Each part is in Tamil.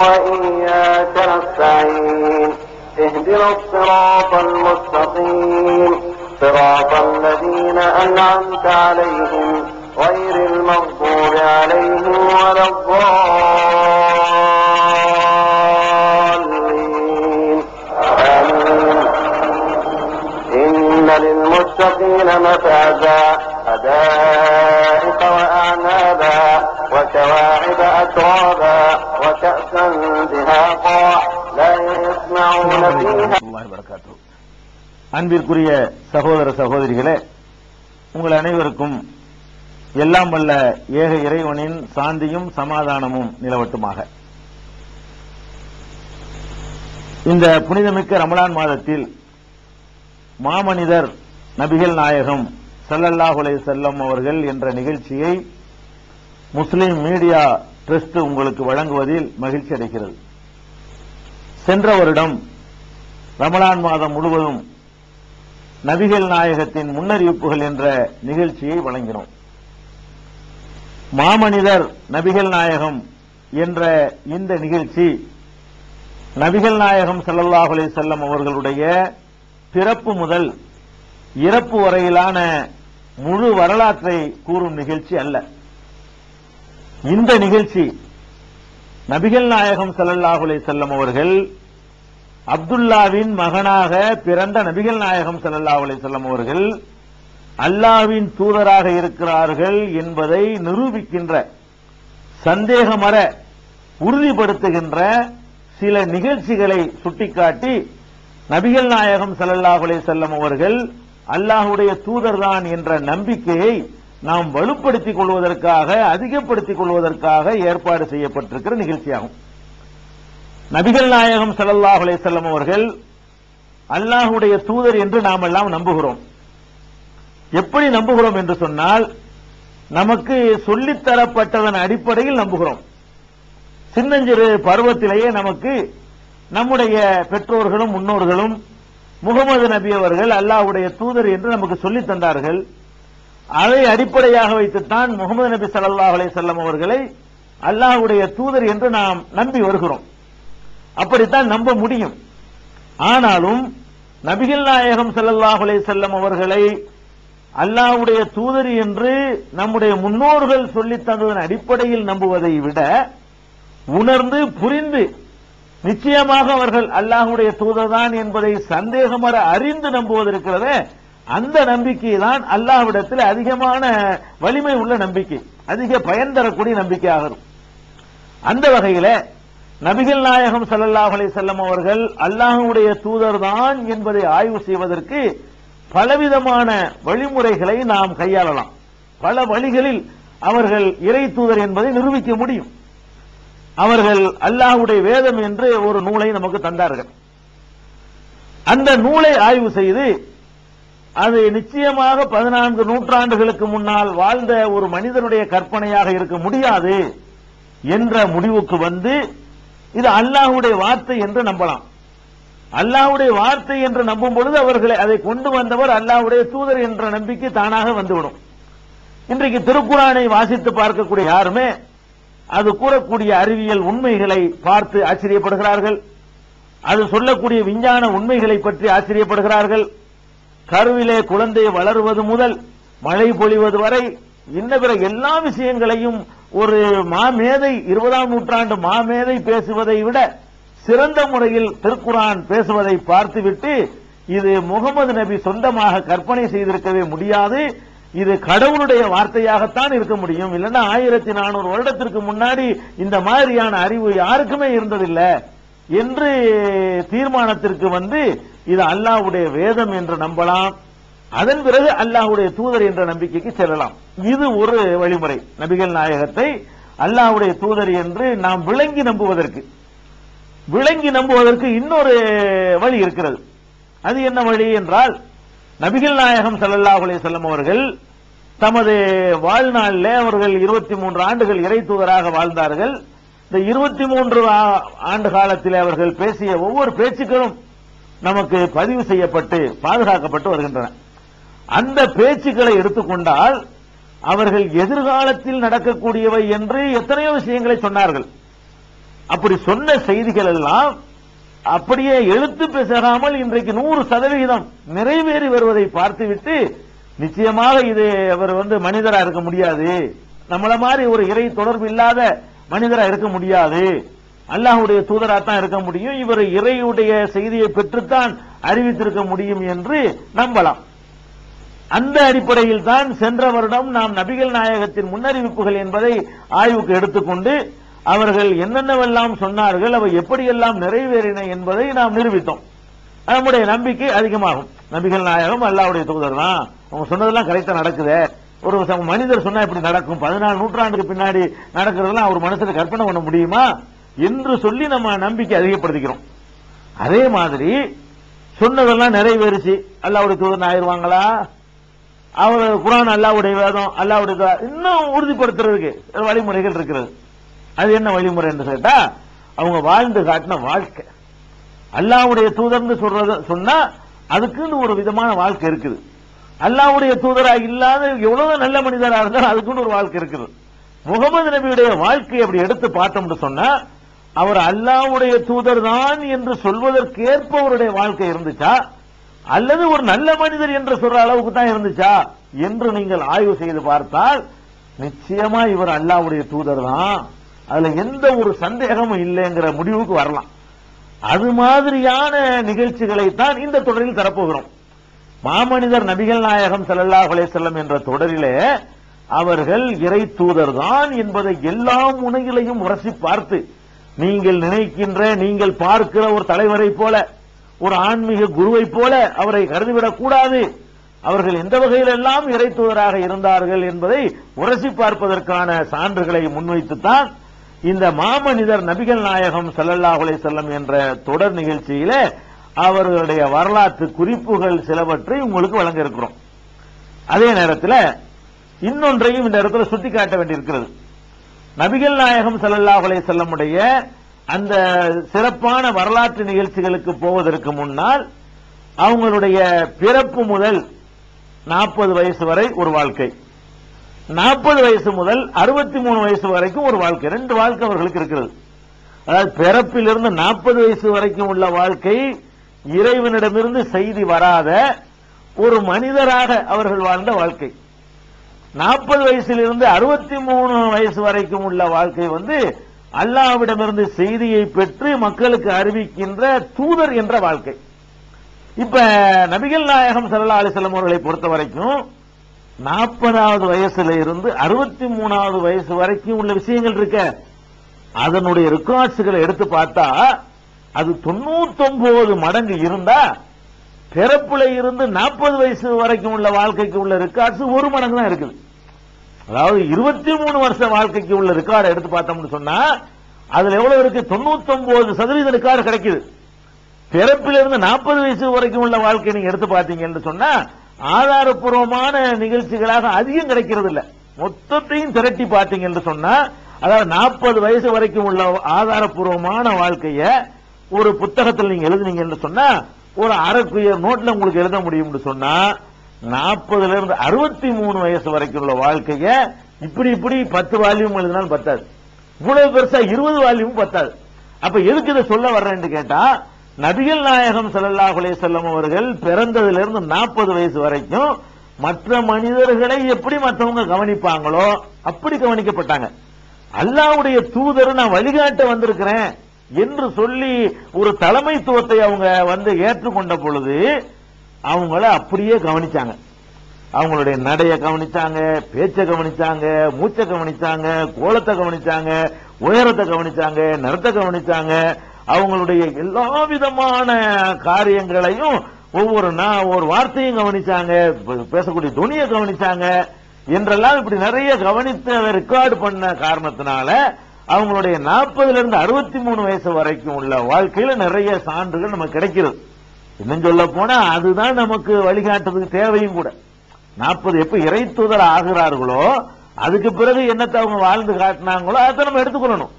وإياك نستعين اهدنا الصراط المستقيم. صراط الذين أنعمت عليهم غير المغضوب عليهم ولا الضالين. آمين. إن للمتقين مفازا حدائق وأعنابا. وكواعب أترابا وكأسا دهاقا لا يسمعون فيها வரமத்துல்லாஹி வரகாத்து அன்பிற்குரிய சகோதர சகோதரிகளே உங்கள் அனைவருக்கும் எல்லாம் வல்ல ஏக இறைவனின் சாந்தியும் சமாதானமும் நிலவட்டுமாக இந்த புனிதமிக்க ரமலான் மாதத்தில் மாமனிதர் நபிகள் நாயகம் ஸல்லல்லாஹு அலைஹி செல்லம் அவர்கள் என்ற நிகழ்ச்சியை முஸ்லிம் மீடியா ட்ரஸ்ட் உங்களுக்கு வழங்குவதில் மகிழ்ச்சி அடைகிறது. சென்ற வருடம் ரமலான் மாதம் முழுவதும் நபிகள் நாயகத்தின் முன்னறிவிப்புகள் என்ற நிகழ்ச்சியை வழங்கினோம். மாமனிதர் நபிகள் நாயகம் என்ற இந்த நிகழ்ச்சி நபிகள் நாயகம் ஸல்லல்லாஹு செல்லம் அவர்களுடைய பிறப்பு முதல் இறப்பு வரையிலான முழு வரலாற்றை கூறும் நிகழ்ச்சி அல்ல. இந்த நிகழ்ச்சி நபிகள் நாயகம் ஸல்லல்லாஹு செல்லம் அவர்கள் அப்துல்லாவின் மகனாக பிறந்த நபிகள் நாயகம் ஸல்லல்லாஹு செல்லம் அவர்கள் அல்லாவின் தூதராக இருக்கிறார்கள் என்பதை நிரூபிக்கின்ற சந்தேகமற உறுதிப்படுத்துகின்ற சில நிகழ்ச்சிகளை சுட்டிக்காட்டி நபிகள் நாயகம் ஸல்லல்லாஹு செல்லம் அவர்கள் அல்லாஹுடைய தூதர்தான் என்ற நம்பிக்கையை நாம் வலுப்படுத்திக் கொள்வதற்காக அதிகப்படுத்திக் கொள்வதற்காக ஏற்பாடு செய்யப்பட்டிருக்கிற நிகழ்ச்சியாகும். நபிகள் நாயகம் சல்லாஹ் அலேசல்லம் அவர்கள் அல்லாஹுடைய தூதர் என்று நாம் எல்லாம் நம்புகிறோம். எப்படி நம்புகிறோம் என்று சொன்னால் நமக்கு சொல்லித்தரப்பட்டதன் அடிப்படையில் நம்புகிறோம். சின்னஞ்சிறு பருவத்திலேயே நமக்கு நம்முடைய பெற்றோர்களும் முன்னோர்களும் முகமது நபி அவர்கள் அல்லாஹ்வுடைய தூதர் என்று நமக்கு சொல்லித் தந்தார்கள். அதை அடிப்படையாக வைத்துத்தான் முகமது நபி ஸல்லல்லாஹு அலைஹி அவர்களை அல்லாஹ்வுடைய தூதர் என்று நாம் நம்பி வருகிறோம். அப்படித்தான் நம்ப முடியும். ஆனாலும் நபிகள் நாயகம் ஸல்லல்லாஹு அலைஹி அவர்களை அல்லாஹ்வுடைய தூதர் என்று நம்முடைய முன்னோர்கள் சொல்லித் தந்ததன் அடிப்படையில் நம்புவதை விட உணர்ந்து புரிந்து நிச்சயமாக அவர்கள் அல்லாஹ்வுடைய தூதர்தான் என்பதை சந்தேகமற அறிந்து நம்புவதற்கிறதே அந்த நம்பிக்கை தான் அல்லாஹ்விடத்தில் அதிகமான வலிமை உள்ள நம்பிக்கை. அதிக பயன் தரக்கூடிய நம்பிக்கையாக இருக்கும் அந்த வகையில நபிகள் நாயகம் சல்லாஹ் அலி செல்லம் அவர்கள் தூதர் தான் என்பதை ஆய்வு செய்வதற்கு பலவிதமான வழிமுறைகளை நாம் கையாளலாம். பல வழிகளில் அவர்கள் இறை தூதர் என்பதை நிரூபிக்க முடியும். அவர்கள் அல்லாஹுடைய வேதம் என்று ஒரு நூலை நமக்கு தந்தார்கள். அந்த நூலை ஆய்வு செய்து அது நிச்சயமாக பதினான்கு நூற்றாண்டுகளுக்கு முன்னால் வாழ்ந்த ஒரு மனிதனுடைய கற்பனையாக இருக்க முடியாது என்ற முடிவுக்கு வந்து இது அல்லாஹுடைய வார்த்தை என்று நம்பலாம். அல்லாஹுடைய வார்த்தை என்று நம்பும் பொழுது அவர்களை அதை கொண்டு வந்தவர் அல்லாஹுடைய தூதர் என்ற நம்பிக்கை தானாக வந்துவிடும். இன்றைக்கு திருக்குறானை வாசித்து பார்க்கக்கூடிய யாருமே அது கூறக்கூடிய அறிவியல் உண்மைகளை பார்த்து ஆச்சரியப்படுகிறார்கள். அது சொல்லக்கூடிய விஞ்ஞான உண்மைகளை பற்றி ஆச்சரியப்படுகிறார்கள். கருவிலே குழந்தை வளருவது முதல் மழை பொழிவது வரை இன்ன பிற எல்லா விஷயங்களையும் ஒரு மாமேதை இருபதாம் நூற்றாண்டு மாமேதை பேசுவதை விட சிறந்த முறையில் திருக்குரான் பேசுவதை பார்த்துவிட்டு இது முகமது நபி சொந்தமாக கற்பனை செய்திருக்கவே முடியாது. இது கடவுளுடைய வார்த்தையாகத்தான் இருக்க முடியும். இல்லைன்னா ஆயிரத்தி நானூறு வருடத்திற்கு முன்னாடி இந்த மாதிரியான அறிவு யாருக்குமே இருந்ததில்லை என்று தீர்மானத்திற்கு வந்து இது அல்லாஹ்வுடைய வேதம் என்று நம்பலாம். அதன் பிறகு அல்லாஹ்வுடைய தூதர் என்ற நம்பிக்கைக்கு செல்லலாம். இது ஒரு வழிமுறை. நபிகள் நாயகத்தை அல்லாஹ்வுடைய தூதர் என்று நாம் விளங்கி நம்புவதற்கு. விளங்கி நம்புவதற்கு இன்னொரு வழி இருக்கிறது. அது என்ன வழி என்றால் நபிகள் நாயகம் ஸல்லல்லாஹு செல்லும் அவர்கள் தமது வாழ்நாளில் அவர்கள் இருபத்தி மூன்று ஆண்டுகள் இறை தூதராக வாழ்ந்தார்கள். இந்த இருபத்தி மூன்று ஆண்டு காலத்தில் அவர்கள் பேசிய ஒவ்வொரு பேச்சுக்களும் நமக்கு பதிவு செய்யப்பட்டு பாதுகாக்கப்பட்டு வருகின்றன. அந்த பேச்சுக்களை எடுத்துக்கொண்டால் அவர்கள் எதிர்காலத்தில் நடக்கக்கூடியவை என்று எத்தனையோ விஷயங்களை சொன்னார்கள். அப்படி சொன்ன செய்திகள் எல்லாம் அப்படியே எழுத்து பேசாமல் இன்றைக்கு நூறு சதவிகிதம் நிறைவேறி வருவதை பார்த்துவிட்டு நிச்சயமாக இது அவர் வந்து மனிதரா இருக்க முடியாது. நம்மள மாதிரி ஒரு இறை தொடர்பு இல்லாத மனிதரா இருக்க முடியாது. அல்லாஹ்வுடைய தூதரா தான் இருக்க முடியும். இவர் இறையுடைய செய்தியை பெற்றுத்தான் அறிவித்திருக்க முடியும் என்று நம்பலாம். அந்த அடிப்படையில் தான் சென்ற வருடம் நாம் நபிகள் நாயகத்தின் முன்னறிவிப்புகள் என்பதை ஆய்வுக்கு எடுத்துக்கொண்டு அவர்கள் என்னென்னவெல்லாம் சொன்னார்கள் அவை எப்படியெல்லாம் நிறைவேறின என்பதை நாம் நிரூபித்தோம். நம்முடைய நம்பிக்கை அதிகமாகும். நபிகள் நாயகம் அல்லாவுடைய தூதர் தான். அவங்க சொன்னதெல்லாம் கரெக்டா நடக்குதே. ஒரு மனிதர் சொன்னா இப்படி நடக்கும். பதினாலு நூற்றாண்டுக்கு பின்னாடி நடக்கிறதெல்லாம் அவர் மனசுல கற்பனை பண்ண முடியுமா? என்று சொல்லி நம்ம நம்பிக்கை அதிகப்படுத்திக்கிறோம். அதே மாதிரி சொன்னதெல்லாம் நிறைவேறுச்சு. அல்லாவுடைய தூதன் ஆயிடுவாங்களா? அவர் குரான் அல்லாவுடைய வேதம் அல்லாவுடைய இன்னும் உறுதிப்படுத்துறதுக்கு வழிமுறைகள் இருக்கிறது. அது என்ன வழிமுறை என்று கேட்டா அவங்க வாழ்ந்து காட்டின வாழ்க்கை. அல்லாவுடைய தூதர்னு சொல்றது சொன்னா அதுக்குன்னு ஒரு விதமான வாழ்க்கை இருக்குது. அல்லாவுடைய தூதரா இல்லாத எவ்வளவு நல்ல மனிதராக இருந்தாலும் அதுக்குன்னு ஒரு வாழ்க்கை இருக்குது. முகமது நபியுடைய வாழ்க்கையை அப்படி எடுத்து பார்த்தோம்னு சொன்னா அவர் அல்லாவுடைய தூதர் தான் என்று சொல்வதற்கேற்ப அவருடைய வாழ்க்கை இருந்துச்சா? அல்லது ஒரு நல்ல மனிதர் என்று சொல்ற அளவுக்கு தான் இருந்துச்சா? என்று நீங்கள் ஆய்வு செய்து பார்த்தால் நிச்சயமா இவர் அல்லாவுடைய தூதர் தான் அதுல எந்த ஒரு சந்தேகமும் இல்லைங்கிற முடிவுக்கு வரலாம். அது மாதிரியான நிகழ்ச்சிகளை தான் இந்த தொடரில் தரப்போகிறோம். மாமனிதர் நபிகள் நாயகம் செல்லல்லா செல்லம் என்ற தொடரிலே அவர்கள் இறை தூதர் தான் என்பதை எல்லா முனையிலையும் உரசி பார்த்து நீங்கள் நினைக்கின்ற நீங்கள் பார்க்கிற ஒரு தலைவரை போல ஒரு ஆன்மீக குருவை போல அவரை கருதிவிடக் கூடாது. அவர்கள் எந்த வகையிலெல்லாம் இறைத்துவராக இருந்தார்கள் என்பதை உரசி பார்ப்பதற்கான சான்றுகளை முன்வைத்துத்தான் இந்த மாமனிதர் நபிகள் நாயகம் ஸல்லல்லாஹு செல்லம் என்ற தொடர் நிகழ்ச்சியில அவர்களுடைய வரலாற்று குறிப்புகள் சிலவற்றை உங்களுக்கு வழங்க இருக்கிறோம். அதே நேரத்தில் இன்னொன்றையும் இந்த இடத்துல சுட்டிக்காட்ட வேண்டியிருக்கிறது. நபிகள் நாயகம் ஸல்லல்லாஹு அலைஹி வஸல்லமுடைய அந்த சிறப்பான வரலாற்று நிகழ்ச்சிகளுக்கு போவதற்கு முன்னால் அவங்களுடைய பிறப்பு முதல் நாற்பது வயசு வரை ஒரு வாழ்க்கை. நாற்பது வயசு முதல் அறுபத்தி மூணு வயசு வரைக்கும் ஒரு வாழ்க்கை. ரெண்டு வாழ்க்கை அவர்களுக்கு இருக்கிறது. அதாவது பிறப்பிலிருந்து நாற்பது வயசு வரைக்கும் உள்ள வாழ்க்கை இறைவனிடமிருந்து செய்தி வராத ஒரு மனிதராக அவர்கள் வாழ்ந்த வாழ்க்கை. நாற்பது வயசிலிருந்து அறுபத்தி மூணு வயசு வரைக்கும் உள்ள வாழ்க்கை வந்து அல்லாவிடமிருந்து செய்தியை பெற்று மக்களுக்கு அறிவிக்கின்ற தூதர் என்ற வாழ்க்கை. இப்ப நபிகள் நாயகம் ஸல்லல்லாஹு அலைஹி அவர்களை பொறுத்த வரைக்கும் நாற்பதாவது வயசுல இருந்து அறுபத்தி மூணாவது வயசு வரைக்கும் உள்ள விஷயங்கள் இருக்க. அதனுடைய ரெக்கார்ட்ஸ்களை எடுத்து பார்த்தா அது தொண்ணூத்தொன்பது மடங்கு இருந்தா பிறப்புல இருந்து நாற்பது வயசு வரைக்கும் உள்ள வாழ்க்கைக்கு உள்ள ரெக்கார்ட்ஸ் ஒரு மடங்கு தான் இருக்குது. அதாவது இருபத்தி மூணு வருஷ வாழ்க்கைக்கு உள்ள ரெக்கார்டை எடுத்து பார்த்தோம்னு சொன்னா அதுல எவ்வளவு இருக்கு? தொண்ணூத்தொன்பது சதவீத ரெக்கார்டு கிடைக்குது. பிறப்பிலிருந்து நாற்பது வயசு வரைக்கும் உள்ள வாழ்க்கை நீங்க எடுத்து பார்த்தீங்கன்னு சொன்னா ஆதாரப்பூர்வமான நிகழ்ச்சிகளாக அதிகம் கிடைக்கிறது இல்ல மொத்தத்தையும் திரட்டி பார்த்தீங்கன்னு சொன்னா அதாவது நாற்பது வயசு வரைக்கும் உள்ள ஆதாரப்பூர்வமான வாழ்க்கைய ஒரு புத்தகத்தில் நீங்க எழுதுனீங்கன்னு சொன்னா ஒரு அரைக்குயர் நோட்ல உங்களுக்கு எழுத முடியும்னு சொன்னா நாற்பதுல இருந்து அறுபத்தி மூணு வயசு வரைக்கும் உள்ள வாழ்க்கைய இப்படி இப்படி பத்து வால்யூம் எழுதினாலும் பத்தாது. இவ்வளவு பெருசா இருபது வால்யூம் பத்தாது. அப்ப எதுக்கு இதை சொல்ல வர்றேன்னு கேட்டா நபிகள் நாயகம் ஸல்லல்லாஹு அலைஹி வஸல்லம் அவர்கள் பிறந்ததிலிருந்து நாற்பது வயசு வரைக்கும் மற்ற மனிதர்களை எப்படி மற்றவங்க கவனிப்பாங்களோ அப்படி கவனிக்கப்பட்டாங்க. அல்லாவுடைய தூதர் நான் வழிகாட்ட வந்திருக்கிறேன். என்று சொல்லி ஒரு தலைமைத்துவத்தை அவங்க வந்து ஏற்றுக்கொண்ட பொழுது அவங்கள அப்படியே கவனிச்சாங்க. அவங்களுடைய நடைய கவனிச்சாங்க பேச்சை கவனிச்சாங்க மூச்சை கவனிச்சாங்க கோலத்தை கவனிச்சாங்க உயரத்தை கவனிச்சாங்க நிறத்தை கவனிச்சாங்க. அவங்களுடைய எல்லா விதமான காரியங்களையும் ஒவ்வொரு நான் ஒரு வார்த்தையும் கவனிச்சாங்க பேசக்கூடிய துணியை கவனிச்சாங்க. என்றெல்லாம் இப்படி நிறைய கவனித்து அதை ரெக்கார்டு பண்ண காரணத்தினால அவங்களுடைய நாற்பதுல இருந்து அறுபத்தி மூணு வயசு வரைக்கும் உள்ள வாழ்க்கையில நிறைய சான்றுகள் நமக்கு கிடைக்கிறது. இன்னும் சொல்ல போனா அதுதான் நமக்கு வழிகாட்டுறதுக்கு தேவையும் கூட. நாற்பது எப்ப இறை தூதர் ஆகிறார்களோ அதுக்கு பிறகு என்னத்தை அவங்க வாழ்ந்து காட்டினாங்களோ அதை நம்ம எடுத்துக்கொள்ளணும்.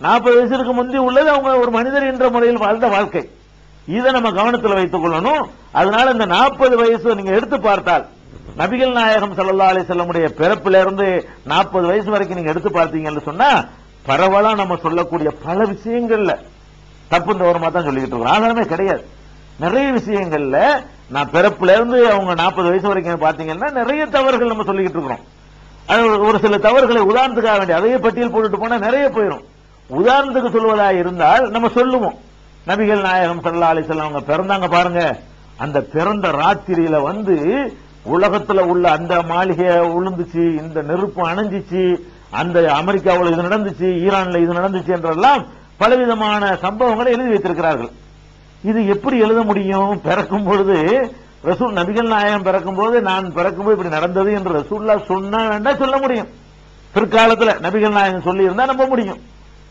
நாற்பது வயசுக்கு முந்தி உள்ளது அவங்க ஒரு மனிதர் என்ற முறையில் வாழ்ந்த வாழ்க்கை. இதை நம்ம கவனத்தில் வைத்துக் கொள்ளணும். அதனால இந்த நாற்பது வயசு நீங்க எடுத்து பார்த்தால் நபிகள் நாயகம் சல்லா அலி செல்லமுடைய பிறப்பிலிருந்து நாற்பது வயசு வரைக்கும் நீங்க எடுத்து பார்த்தீங்கன்னு சொன்னா பரவலா நம்ம சொல்லக்கூடிய பல விஷயங்கள்ல தப்பு தவறுமா தான் சொல்லிக்கிட்டு இருக்கோம். ஆதாரமே கிடையாது. நிறைய விஷயங்கள்ல நான் பிறப்புல இருந்து அவங்க நாற்பது வயசு வரைக்கும் பாத்தீங்கன்னா நிறைய தவறுகள் நம்ம சொல்லிக்கிட்டு இருக்கிறோம். அது ஒரு- சில தவறுகளை உதாரணத்துக்காக வேண்டிய அதையே பட்டியல் போட்டுட்டு போனா நிறைய போயிடும் உதாரணத்துக்கு சொல்வதா இருந்தால் நம்ம சொல்லுவோம். நபிகள் நாயகம் சல்லா அலைஹி அவங்க பிறந்தாங்க பாருங்க. அந்த பிறந்த ராத்திரியில வந்து உலகத்துல உள்ள அந்த மாளிகை உளுந்துச்சு இந்த நெருப்பு அணைஞ்சிச்சு அந்த அமெரிக்காவில் இது நடந்துச்சு ஈரான்ல இது நடந்துச்சு என்றெல்லாம் பலவிதமான சம்பவங்களை எழுதி வைத்திருக்கிறார்கள். இது எப்படி எழுத முடியும்? பிறக்கும் பொழுது ரசூல் நபிகள் நாயகம் பிறக்கும் போது நான் பிறக்கும்போது இப்படி நடந்தது என்று ரசூல்லா சொன்னா வேண்டாம் சொல்ல முடியும். பிற்காலத்தில் நபிகள் நாயகம் சொல்லி இருந்தா நம்ப முடியும்.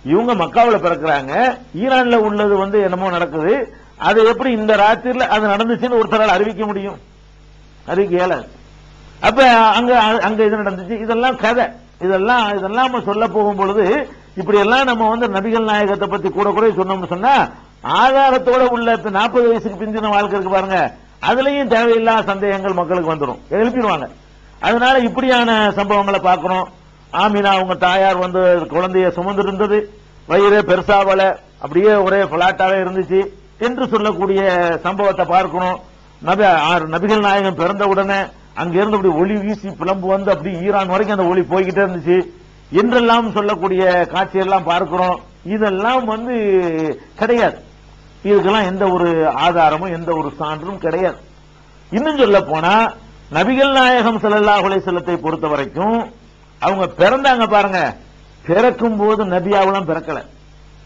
இவங்க மக்காவில் பிறக்கிறாங்க ஈரான்ல உள்ளது வந்து என்னமோ நடக்குது. அது எப்படி இந்த ராத்திரில அது நடந்துச்சுன்னு ஒருத்தரால் அறிவிக்க முடியும்? அறிவிக்க இயலாது. அப்ப அங்க அங்க இது நடந்துச்சு. இதெல்லாம் கதை. இதெல்லாம் இதெல்லாம் நம்ம சொல்ல போகும் பொழுது இப்படி எல்லாம் நம்ம வந்து நபிகள் நாயகத்தை பத்தி கூட கூட சொன்னோம்னு சொன்னா ஆதாரத்தோட உள்ள நாற்பது வயசுக்கு பிந்தின வாழ்க்கை இருக்கு பாருங்க. அதுலயும் தேவையில்லாத சந்தேகங்கள் மக்களுக்கு வந்துடும் எழுப்பிடுவாங்க. அதனால இப்படியான சம்பவங்களை பார்க்கிறோம். ஆமினா அவங்க தாயார் வந்து குழந்தைய சுமந்து இருந்தது வயிறு பெருசாவல அப்படியே ஒரே பிளாட்டாவே இருந்துச்சு என்று சொல்லக்கூடிய சம்பவத்தை பார்க்கணும் ஆறு நபிகள் நாயகம் பிறந்த உடனே அங்க இருந்து அப்படி ஒளி வீசி பிளம்பு வந்து அப்படி ஈரான் வரைக்கும் அந்த ஒளி போய்கிட்டே இருந்துச்சு. என்றெல்லாம் சொல்லக்கூடிய காட்சியெல்லாம் பார்க்கிறோம். இதெல்லாம் வந்து கிடையாது. இதுக்கெல்லாம் எந்த ஒரு ஆதாரமும் எந்த ஒரு சான்றும் கிடையாது. இன்னும் சொல்ல போனா நபிகள் நாயகம் செல்லல்லா அலைஹி பொறுத்த வரைக்கும் அவங்க பிறந்தாங்க பாருங்க. பிறக்கும் போது நபியாவெல்லாம் பிறக்கல.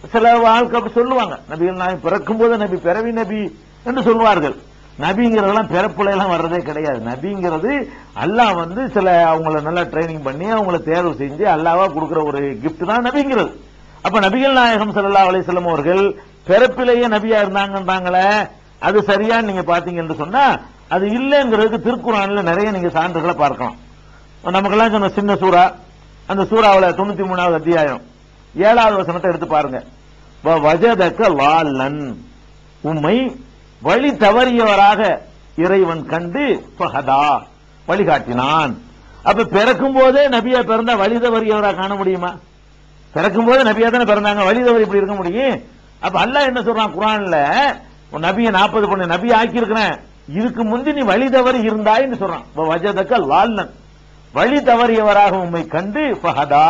சில வாழ்க்கை அப்படி சொல்லுவாங்க. நபிகள் நாயகம் பிறக்கும் போது நபி பிறவி நபி என்று சொல்வார்கள். நபிங்கிறதெல்லாம் பிறப்புல எல்லாம் வர்றதே கிடையாது. நபிங்கிறது அல்லாஹ் வந்து சில அவங்கள நல்லா ட்ரைனிங் பண்ணி அவங்கள தேர்வு செஞ்சு அல்லாவா கொடுக்குற ஒரு கிஃப்ட் தான் நபிங்கிறது. அப்ப நபிகள் நாயகம் சல்லா அலைஹி அவர்கள் பிறப்பிலேயே நபியா இருந்தாங்கன்றாங்களே அது சரியான்னு நீங்க பாத்தீங்க என்று சொன்னா அது இல்லைங்கிறதுக்கு திருக்குறான்ல நிறைய நீங்க சான்றுகளை பார்க்கலாம். நமக்கெல்லாம் சொன்ன சின்ன சூறா அந்த சூறாவில் தொண்ணூத்தி மூணாவது அத்தியாயம் ஏழாவது வசனத்தை எடுத்து பாருங்க. வ- லாலன். உண்மை வழி தவறியவராக இறைவன் கண்டு ஃபஹதா வழிகாட்டினான். அப்ப பிறக்கும் போதே நபியா பிறந்தா வழி தவறியவராக காண முடியுமா? பிறக்கும் போது நபியா தானே பிறந்தாங்க வழி தவறி இப்படி இருக்க முடியும்? அப்ப அல்லாஹ் என்ன சொல்றான் குரான்ல உன் நபியை நாற்பது பொண்ணு நபி ஆக்கி இருக்கிறேன் இதுக்கு முந்தி நீ வழி தவறி இருந்தாய்ன்னு சொல்றான். வஜதக்கல் வஜதக வழி தவறியவராக உம்மை கண்டு ஃபஹதா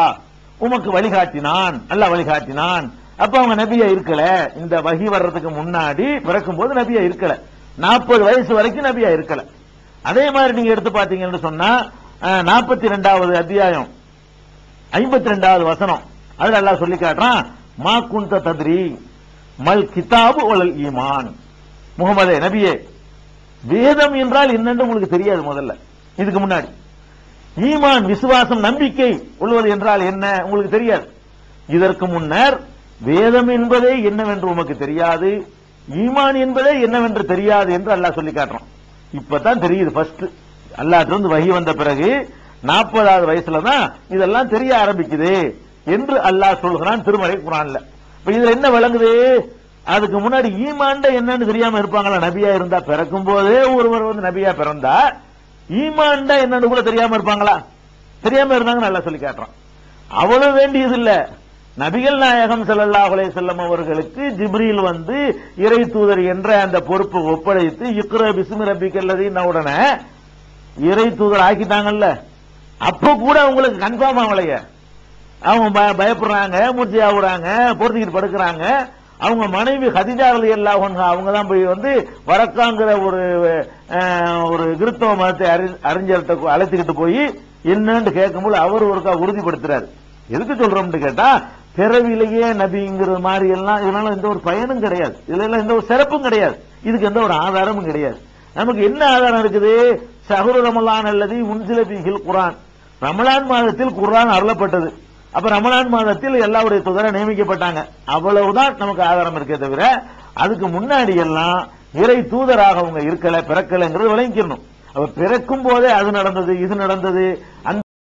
உமக்கு வழிகாட்டினான் அல்லாஹ் வழிகாட்டினான். அப்ப அவங்க நபியா இருக்கல. இந்த வகி வர்றதுக்கு முன்னாடி பிறக்கும் போது நபியா இருக்கல. நாற்பது வயசு வரைக்கும் நபியா இருக்கல. அதே மாதிரி நீங்க எடுத்து பாத்தீங்கன்னு சொன்னா நாற்பத்தி ரெண்டாவது அத்தியாயம் ஐம்பத்தி ரெண்டாவது வசனம். அதுல எல்லாம் சொல்லி காட்டுறான் மா குந்த தத்ரி மல் கிதாபு வலல் ஈமான். முகமதே நபியே வேதம் என்றால் என்னென்று உங்களுக்கு தெரியாது முதல்ல. இதுக்கு முன்னாடி. ஈமான் விசுவாசம் நம்பிக்கை உள்ளது என்றால் என்ன? உங்களுக்கு தெரியாது. இதற்கு முன்னர் வேதம் என்பதே என்னவென்று உமக்கு தெரியாது ஈமான் என்பதே என்னவென்று தெரியாது என்று அல்லாஹ் சொல்லி காட்டுறான். இப்பதான் தெரியுது ஃபர்ஸ்ட் அல்லாஹ் வந்து வகி வந்த பிறகு நாற்பதாவது வயசுல தான் இதெல்லாம் தெரிய ஆரம்பிக்குது என்று அல்லாஹ் சொல்கிறான் திருமலை குரான்ல. இப்ப இதுல என்ன விளங்குது? அதுக்கு முன்னாடி ஈமான்ட என்னன்னு தெரியாம இருப்பாங்களா? நபியா இருந்தா பிறக்கும் போதே ஒருவர் வந்து நபியா பிறந்தா ஈமான்டா என்னன்னு கூட தெரியாம இருப்பாங்களா? தெரியாம இருந்தாங்க நல்லா சொல்லி காட்டுறான். அவ்வளவு வேண்டியது இல்லை நபிகள் நாயகம் ஸல்லல்லாஹு செல்லம் அவர்களுக்கு ஜிப்ரியில் வந்து இறை தூதர் என்ற அந்த பொறுப்பு ஒப்படைத்து இக்ர பிசுமி ரபிக்கல்லதின் உடனே இறை தூதர் ஆக்கிட்டாங்கல்ல. அப்ப கூட அவங்களுக்கு கன்ஃபார்ம் ஆகலைய. அவங்க பய- பயப்படுறாங்க மூர்த்தி ஆகுறாங்க பொருத்திக்கிட்டு படுக்கிறாங்க. அவங்க மனைவி ஹதிஜா ரலி அல்லாஹ் அவங்க தான் போய் வந்து வரக்காங்கிற ஒரு ஒரு கிறிஸ்தவ மதத்தை அறிஞர்கிட்ட அழைத்துக்கிட்டு போய் என்னன்னு கேட்கும்போது அவர் ஒருக்கா உறுதிப்படுத்துறாரு. எதுக்கு சொல்றோம்னு கேட்டா பிறவிலேயே நபிங்கிற மாதிரி எல்லாம் இதனால எந்த ஒரு பயனும் கிடையாது. இதுல எல்லாம் எந்த ஒரு சிறப்பும் கிடையாது. இதுக்கு எந்த ஒரு ஆதாரமும் கிடையாது. நமக்கு என்ன ஆதாரம் இருக்குது? சகுரு ரமலான் அல்லது உன்சில குரான் ரமலான் மாதத்தில் குர்ஆன் அருளப்பட்டது. அப்ப ரமலான் மாதத்தில் எல்லாருடைய தூதரை நியமிக்கப்பட்டாங்க. அவ்வளவுதான் நமக்கு ஆதாரம் இருக்கே தவிர அதுக்கு முன்னாடி எல்லாம் இறை தூதராக அவங்க இருக்கல பிறக்கலைங்கிறது விளங்கிக்கணும். அப்ப பிறக்கும் போதே அது நடந்தது இது நடந்தது அந்த